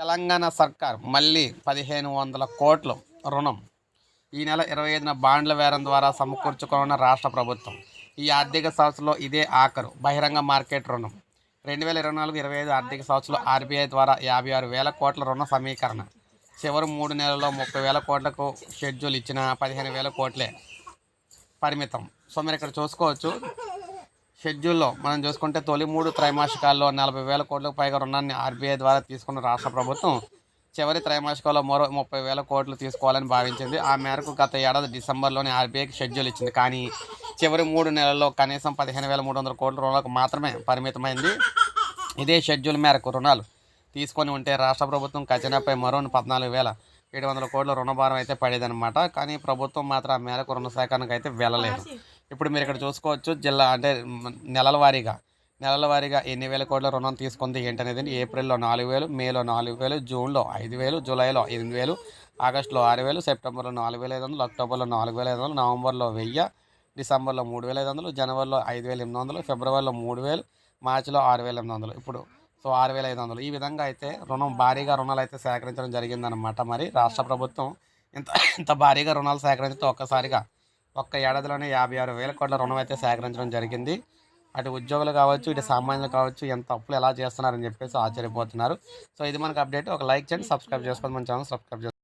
తెలంగాణ సర్కార్ మళ్ళీ పదిహేను వందల కోట్లు రుణం. ఈ నెల ఇరవై ఐదున బాండ్ల వేరం ద్వారా సమకూర్చుకోనున్న రాష్ట్ర ప్రభుత్వం. ఈ ఆర్థిక సంవత్సరంలో ఇదే ఆఖరు బహిరంగ మార్కెట్ రుణం. రెండు వేల ఇరవై నాలుగు ఇరవై ఐదు ఆర్థిక సంవత్సరంలో ఆర్బీఐ ద్వారా యాభై ఆరు వేల కోట్ల రుణ సమీకరణ. చివరి మూడు నెలల్లో ముప్పై వేల కోట్లకు షెడ్యూల్ ఇచ్చిన పదిహేను వేల కోట్లే పరిమితం. సో మీరు ఇక్కడ చూసుకోవచ్చు. షెడ్యూల్లో మనం చూసుకుంటే తొలి మూడు త్రైమాసికాల్లో నలభై వేల కోట్లకు పైగా రుణాన్ని ఆర్బీఐ ద్వారా తీసుకున్న రాష్ట్ర ప్రభుత్వం చివరి త్రైమాసికంలో మరో ముప్పై వేల కోట్లు తీసుకోవాలని భావించింది. ఆ మేరకు గత ఏడాది డిసెంబర్లోనే ఆర్బీఐకి షెడ్యూల్ ఇచ్చింది. కానీ చివరి మూడు నెలల్లో కనీసం పదిహేను వేల మూడు వందల కోట్ల రుణాలకు మాత్రమే పరిమితమైంది. ఇదే షెడ్యూల్ మేరకు రుణాలు తీసుకొని ఉంటే రాష్ట్ర ప్రభుత్వం ఖజానాపై మరో పద్నాలుగు వేల ఏడు వందల కోట్ల రుణభారం అయితే పడేదన్నమాట. కానీ ప్రభుత్వం మాత్రం ఆ మేరకు రుణ సేకరణకు అయితే వెళ్ళలేదు. ఇప్పుడు మీరు ఇక్కడ చూసుకోవచ్చు జిల్లా అంటే నెలల వారీగా. నెలల వారీగా ఎన్ని వేల కోట్ల రుణం తీసుకుంది ఏంటనేది ఏప్రిల్లో నాలుగు వేలు మేలో నాలుగు వేలు జూన్లో ఐదు వేలు జూలైలో ఎనిమిది వేలు ఆగస్టులో ఆరు వేలు సెప్టెంబర్లో నాలుగు వేల ఐదు వందలు అక్టోబర్లో నాలుగు వేల ఐదు వందలు నవంబర్లో వెయ్యి డిసెంబర్లో మూడు వేల ఐదు వందలు జనవరిలో ఐదు వేల ఎనిమిది వందలు ఫిబ్రవరిలో మూడు వేలు మార్చిలో ఆరు వేల ఎనిమిది వందలు. ఇప్పుడు సో ఆరు వేల ఐదు వందలు. ఈ విధంగా అయితే రుణం భారీగా రుణాలు అయితే సేకరించడం జరిగిందనమాట మరి రాష్ట్ర ప్రభుత్వం ఇంత ఇంత భారీగా రుణాలు సేకరించడం ఒక్కసారిగా ఒక్క ఏడాదిలోనే యాభై ఆరు వేల కోట్ల రుణం అయితే సేకరించడం జరిగింది. అటు ఉద్యోగులు కావచ్చు ఇటు సామాన్యులు కావచ్చు ఎంత అప్పులు ఎలా చేస్తున్నారని చెప్పేసి ఆశ్చర్యపోతున్నారు. సో ఇది మనకు అప్డేట్. ఒక లైక్ చేయండి సబ్స్క్రైబ్ చేసుకోండి. మన ఛానల్ సబ్స్క్రైబ్ చేసుకోండి.